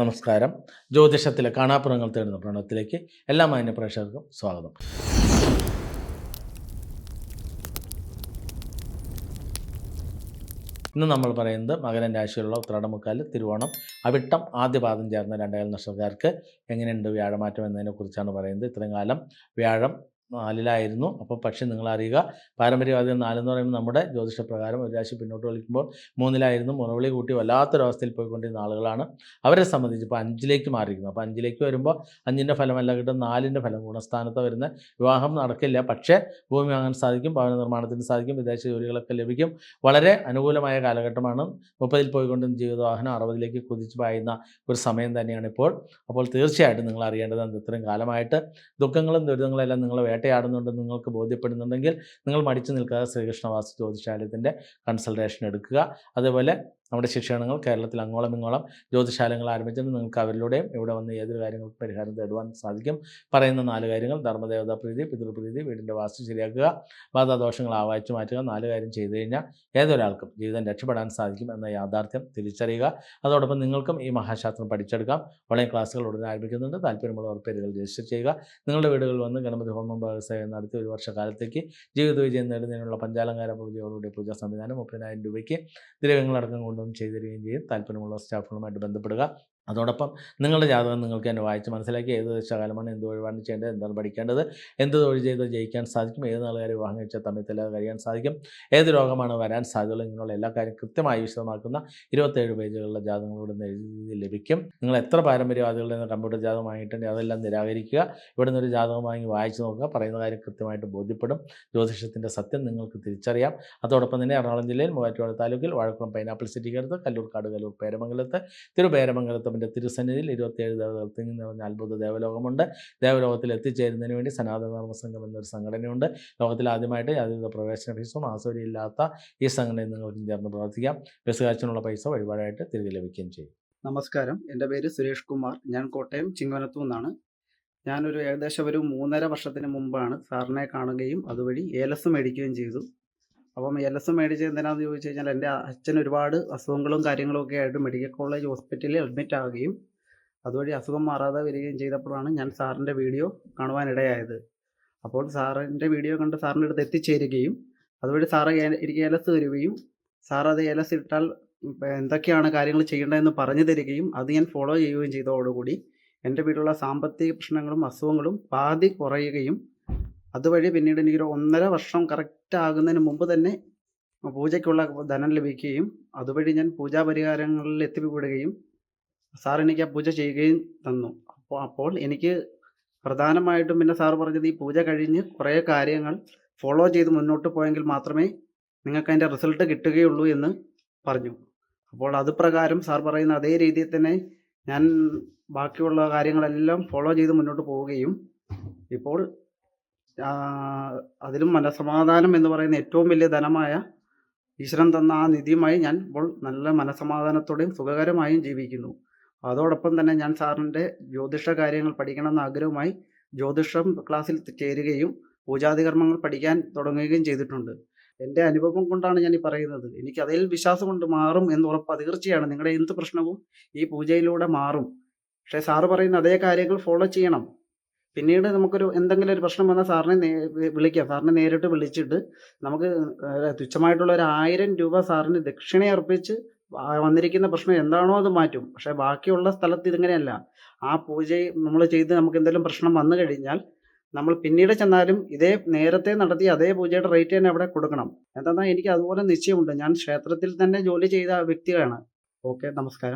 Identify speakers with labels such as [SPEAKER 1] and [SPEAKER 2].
[SPEAKER 1] നമസ്കാരം. ജ്യോതിഷത്തിലെ കാണാപ്പുറങ്ങൾ തേടുന്ന പ്രണവത്തിലേക്ക് എല്ലാ മാന്യ പ്രേക്ഷകർക്കും സ്വാഗതം. ഇന്ന് നമ്മൾ പറയുന്നത് മകരൻ രാശിയിലുള്ള ഉത്രാടമുക്കാൽ തിരുവോണം അവിട്ടം ആദ്യപാദം ചേർന്ന രണ്ടായിരം നക്ഷത്രക്കാർക്ക് എങ്ങനെയുണ്ട് വ്യാഴമാറ്റം എന്നതിനെ കുറിച്ചാണ് പറയുന്നത്. ഇത്രയും കാലം വ്യാഴം നാലിലായിരുന്നു. അപ്പോൾ പക്ഷേ നിങ്ങൾ അറിയുക പാരമ്പര്യവാദികൾ നാലെന്ന് പറയുമ്പോൾ നമ്മുടെ ജ്യോതിഷപ്രകാരം ഒരു രാശി പിന്നോട്ട് കളിക്കുമ്പോൾ മൂന്നിലായിരുന്നു. മുറവിളി കൂട്ടി വല്ലാത്തൊരവസ്ഥയിൽ പോയിക്കൊണ്ടിരുന്ന ആളുകളാണ്. അവരെ സംബന്ധിച്ച് ഇപ്പോൾ അഞ്ചിലേക്ക് മാറിയിരിക്കുന്നു. അപ്പോൾ അഞ്ചിലേക്ക് വരുമ്പോൾ അഞ്ചിന്റെ ഫലമല്ല കിട്ടും നാലിന്റെ ഫലം ഗുണസ്ഥാനത്ത് വരുന്ന വിവാഹം നടക്കില്ല. പക്ഷേ ഭൂമി വാങ്ങാൻ സാധിക്കും ഭവന നിർമ്മാണത്തിന് സാധിക്കും വിദേശ ജോലികളൊക്കെ ലഭിക്കും. വളരെ അനുകൂലമായ കാലഘട്ടമാണ്. മുപ്പതിൽ പോയിക്കൊണ്ടിരുന്ന ജീവിതവാഹനം അറുപതിലേക്ക് കുതിച്ച് പായുന്ന ഒരു സമയം തന്നെയാണ് ഇപ്പോൾ. അപ്പോൾ തീർച്ചയായിട്ടും നിങ്ങൾ അറിയേണ്ടത് ഇത്രയും കാലമായിട്ട് ദുഃഖങ്ങളും ദുരിതങ്ങളും എല്ലാം നിങ്ങളെ വേട്ടയാടുന്നുണ്ടെന്ന് നിങ്ങൾക്ക് ബോധ്യപ്പെടുന്നുണ്ടെങ്കിൽ നിങ്ങൾ മടിച്ചു നിൽക്കാതെ ശ്രീകൃഷ്ണവാസു ജ്യോതിശാലയത്തിന്റെ കൺസൾട്ടേഷൻ എടുക്കുക. അതേപോലെ നമ്മുടെ ശിക്ഷണങ്ങൾ കേരളത്തിൽ അങ്ങോളം ഇങ്ങോളം ജ്യോതിശാലങ്ങൾ ആരംഭിച്ചത് നിങ്ങൾക്ക് അവരിലൂടെയും ഇവിടെ വന്ന് ഏതൊരു കാര്യങ്ങൾക്ക് പരിഹാരം തേടുവാൻ സാധിക്കും. പറയുന്ന നാല് കാര്യങ്ങൾ ധർമ്മദേവതാ പ്രീതി പിതൃപ്രീതി വീടിന്റെ വാസ്തു ശരിയാക്കുക ബാധാദോഷങ്ങൾ ആവാച്ചു മാറ്റുക നാല് കാര്യം ചെയ്തു കഴിഞ്ഞാൽ ഏതൊരാൾക്കും ജീവിതം രക്ഷപ്പെടാൻ സാധിക്കും എന്ന യാഥാർത്ഥ്യം തിരിച്ചറിയുക. അതോടൊപ്പം നിങ്ങൾക്കും ഈ മഹാശാസ്ത്രം പഠിച്ചെടുക്കാം. ഓൺലൈൻ ക്ലാസ്സുകൾ ഉടനെ ആരംഭിക്കുന്നുണ്ട്. താല്പര്യമുള്ളവർ പേരുകൾ രജിസ്റ്റർ ചെയ്യുക. നിങ്ങളുടെ വീടുകളിൽ വന്ന് ഗണപതി ഹോമം വ്യവസായം നടത്തി ഒരു വർഷക്കാലത്തേക്ക് ജീവിത വിജയം നേടുന്നതിനുള്ള പഞ്ചാലങ്കാര പൂജയോടുകൂടി പൂജാ സംവിധാനം മുപ്പതിനായിരം രൂപയ്ക്ക്. ദ്രവ്യങ്ങളടക്കം കൊണ്ടുവന്ന് ചെയ്തു തരികയും ചെയ്യും. താല്പര്യമുള്ള സ്റ്റാഫുകളുമായിട്ട് ബന്ധപ്പെടുക. അതോടൊപ്പം നിങ്ങളുടെ ജാതകം നിങ്ങൾക്ക് തന്നെ വായിച്ച് മനസ്സിലാക്കി ഏത് ദശകാലമാണ് എന്ത് ഒഴിവാണ് ചെയ്യേണ്ടത് എന്താണ് പഠിക്കേണ്ടത് എന്ത് തൊഴിൽ ചെയ്ത് ജയിക്കാൻ സാധിക്കും ഏത് നാളുകാരെ വിവാഹം കഴിച്ചാൽ തമ്മിൽ കഴിയാൻ സാധിക്കും ഏത് രോഗമാണ് വരാൻ സാധ്യതകൾ ഇങ്ങനെയുള്ള എല്ലാ കാര്യം കൃത്യമായി വിശദമാക്കുന്ന ഇരുപത്തേഴ് പേജുകളുള്ള ജാതകങ്ങളോട് എഴുതി ലഭിക്കും. നിങ്ങൾ എത്ര പാരമ്പര്യവാദികളുടെ നിന്ന് കമ്പ്യൂട്ടർ ജാതകം വാങ്ങിയിട്ടുണ്ടെങ്കിൽ അതെല്ലാം നിരാകരിക്കുക. ഇവിടെ നിന്നൊരു ജാതകം വാങ്ങി വായിച്ചു നോക്കുക. പറയുന്ന കാര്യം കൃത്യമായിട്ട് ബോധ്യപ്പെടും. ജ്യോതിഷത്തിന്റെ സത്യം നിങ്ങൾക്ക് തിരിച്ചറിയാം. അതോടൊപ്പം തന്നെ എറണാകുളം ജില്ലയിൽ മൂവാറ്റുപുഴ താലൂക്കിൽ വാഴക്കുളം പൈനാപ്പിൾ സിറ്റിക്കടുത്ത് കല്ലൂർക്കാട് കല്ലൂർ പേരമംഗലത്ത് തിരുപേരമംഗലത്തമ്മന്റെ തിരുസന്നിധിയിൽ ഇരുപത്തിയേഴ് ദേവതകൾ നിന്ന് നിറഞ്ഞ അത്ഭുത ദേവലോകമുണ്ട്. ദേവലോകത്തിൽ എത്തിച്ചേരുന്നതിന് വേണ്ടി സനാതന ധർമ്മ സംഘം എന്നൊരു സംഘടനയുണ്ട്. ലോകത്തിൽ ആദ്യമായിട്ട് യാതൊരു പ്രവേശന ഫീസും ഇല്ലാത്ത ഈ സംഘടനയിൽ നിങ്ങൾക്ക് ചേർന്ന് പ്രവർത്തിക്കാം ബസ് പൈസ വഴിപാടായിട്ട് തിരികെ ലഭിക്കുകയും ചെയ്യും.
[SPEAKER 2] നമസ്കാരം. എന്റെ പേര് സുരേഷ് കുമാർ. ഞാൻ കോട്ടയം ചിങ്ങവനത്തു നിന്നാണ്. ഞാനൊരു ഏകദേശം ഒരു മൂന്നര വർഷത്തിന് മുമ്പാണ് സാറിനെ കാണുകയും അതുവഴി ഏലസ് മേടിക്കുകയും ചെയ്തു. അപ്പം എൽ എസ് മേടിച്ച് എന്തിനാന്ന് ചോദിച്ചു കഴിഞ്ഞാൽ എന്റെ അച്ഛൻ ഒരുപാട് അസുഖങ്ങളും കാര്യങ്ങളും ഒക്കെ ആയിട്ട് മെഡിക്കൽ കോളേജ് ഹോസ്പിറ്റലിൽ അഡ്മിറ്റ് ആവുകയും അതുവഴി അസുഖം മാറാതെ വരികയും ചെയ്തപ്പോഴാണ് ഞാൻ സാറിന്റെ വീഡിയോ കാണുവാനിടയായത്. അപ്പോൾ സാറിന്റെ വീഡിയോ കണ്ട് സാറിന്റെ അടുത്ത് എത്തിച്ചേരുകയും അതുവഴി സാറ് എനിക്ക് ഏലസ് തരുകയും സാർ അത് ഏലസ് ഇട്ടാൽ എന്തൊക്കെയാണ് കാര്യങ്ങൾ ചെയ്യേണ്ടതെന്ന് പറഞ്ഞു തരികയും അത് ഞാൻ ഫോളോ ചെയ്യുകയും ചെയ്തതോടുകൂടി എന്റെ വീട്ടിലുള്ള സാമ്പത്തിക പ്രശ്നങ്ങളും അസുഖങ്ങളും പാതി കുറയുകയും അതുവഴി പിന്നീട് എനിക്കൊരു ഒന്നര വർഷം കറക്റ്റ് ആകുന്നതിന് മുമ്പ് തന്നെ പൂജയ്ക്കുള്ള ധനം ലഭിക്കുകയും അതുവഴി ഞാൻ പൂജാ പരിഹാരങ്ങളിൽ എത്തിപ്പെടുകയും സാർ എനിക്ക് ആ പൂജ ചെയ്യുകയും തന്നു. അപ്പോൾ അപ്പോൾ എനിക്ക് പ്രധാനമായിട്ടും പിന്നെ സാർ പറഞ്ഞത് ഈ പൂജ കഴിഞ്ഞ് കുറേ കാര്യങ്ങൾ ഫോളോ ചെയ്ത് മുന്നോട്ട് പോയെങ്കിൽ മാത്രമേ നിങ്ങൾക്ക് അതിന്റെ റിസൾട്ട് കിട്ടുകയുള്ളൂ എന്ന് പറഞ്ഞു. അപ്പോൾ അത് പ്രകാരം സാർ പറയുന്ന അതേ രീതിയിൽ തന്നെ ഞാൻ ബാക്കിയുള്ള കാര്യങ്ങളെല്ലാം ഫോളോ ചെയ്ത് മുന്നോട്ട് പോവുകയും ഇപ്പോൾ അതിലും മനസമാധാനം എന്ന് പറയുന്ന ഏറ്റവും വലിയ ധനമായ ഈശ്വരൻ തന്ന ആ നിധിയുമായി ഞാൻ ഇപ്പോൾ നല്ല മനസമാധാനത്തോടെയും സുഖകരമായും ജീവിക്കുന്നു. അതോടൊപ്പം തന്നെ ഞാൻ സാറിന്റെ ജ്യോതിഷ കാര്യങ്ങൾ പഠിക്കണമെന്ന ആഗ്രഹമായി ജ്യോതിഷം ക്ലാസ്സിൽ ചേരുകയും പൂജാതികർമ്മങ്ങൾ പഠിക്കാൻ തുടങ്ങുകയും ചെയ്തിട്ടുണ്ട്. എന്റെ അനുഭവം കൊണ്ടാണ് ഞാൻ ഈ പറയുന്നത്. എനിക്ക് അതിൽ വിശ്വാസം കൊണ്ട് മാറും എന്ന് ഉറപ്പ്. തീർച്ചയാണ്. നിങ്ങളുടെ എന്ത് പ്രശ്നവും ഈ പൂജയിലൂടെ മാറും. പക്ഷേ സാറ് പറയുന്ന അതേ കാര്യങ്ങൾ ഫോളോ ചെയ്യണം. പിന്നീട് നമുക്കൊരു എന്തെങ്കിലും ഒരു പ്രശ്നം വന്നാൽ സാറിനെ വിളിക്കാം. സാറിനെ നേരിട്ട് വിളിച്ചിട്ട് നമുക്ക് തുച്ഛമായിട്ടുള്ള ഒരു ആയിരം രൂപ സാറിന് ദക്ഷിണ അർപ്പിച്ച് വന്നിരിക്കുന്ന പ്രശ്നം എന്താണോ അത് മാറ്റും. പക്ഷേ ബാക്കിയുള്ള സ്ഥലത്ത് ഇതിങ്ങനെയല്ല. ആ പൂജ നമ്മൾ ചെയ്ത് നമുക്ക് എന്തെങ്കിലും പ്രശ്നം വന്നു കഴിഞ്ഞാൽ നമ്മൾ പിന്നീട് ചെന്നാലും ഇതേ നേരത്തെ നടത്തിയ അതേ പൂജയുടെ റേറ്റ് തന്നെ അവിടെ കൊടുക്കണം. എന്താണെന്നാൽ എനിക്ക് അതുപോലെ നിശ്ചയമുണ്ട്. ഞാൻ ക്ഷേത്രത്തിൽ തന്നെ ജോലി ചെയ്ത വ്യക്തിയാണ്. ഓക്കെ നമസ്കാരം.